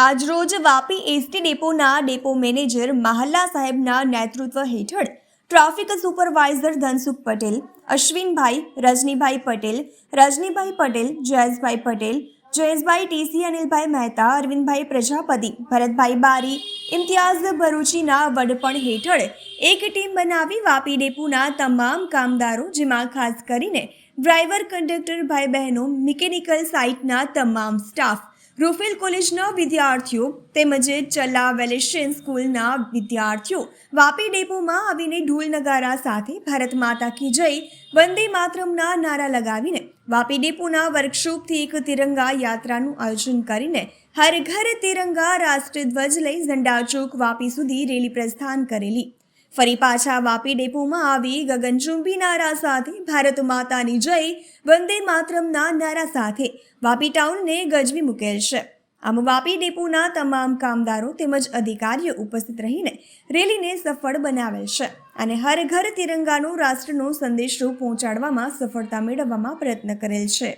આજરોજ વાપી એસટી ડેપોના depot manager Mahalla સાહેબના નેતૃત્વ હેઠળ traffic supervisor Dhansukh Patel, Ashwinbhai, Rajnibhai Patel Rajnibhai Patel, Jayeshbhai Patel, Jayeshbhai TC, Anilbhai Mehta, Arvindbhai Prajapati, Bharatbhai Bari, Imtiyaz ભરૂચીના વડપણ હેઠળ એક ટીમ બનાવી વાપી ડેપોના તમામ કામદારો, જેમાં ખાસ કરીને ડ્રાઈવર, કંડક્ટર ભાઈ બહેનો, મિકેનિકલ સાઇટના તમામ સ્ટાફ રૂફેલ કોલેજના વિદ્યાર્થીઓ તેમજ ચલ્લા વેલેશિયન સ્કૂલના વિદ્યાર્થીઓ વાપી ડેપોમાં આવીને ઢોલ નગારા સાથે ભારત માતા કી જય વંદે માતરમના નારા લગાવીને વાપી ડેપોના વર્કશોપથી એક તિરંગા યાત્રાનું આયોજન કરીને હર ઘર તિરંગા રાષ્ટ્રધ્વજ લઈ ઝંડા ચોક વાપી સુધી રેલી પ્રસ્થાન કરેલી. ફરી પાછા વાપી ડેપોમાં આવી ગગનચુંબી નારા સાથે ભારત માતાની જય, વંદે માતરમના નારા સાથે વાપી ટાઉનને ગજવી મૂકેલ છે. આમ વાપી ડેપોના તમામ કામદારો તેમજ અધિકારીઓ ઉપસ્થિત રહીને રેલીને સફળ બનાવેલ છે અને હર ઘર તિરંગાનો રાષ્ટ્રનો સંદેશો પહોંચાડવામાં સફળતા મેળવવામાં પ્રયત્ન કરેલ છે.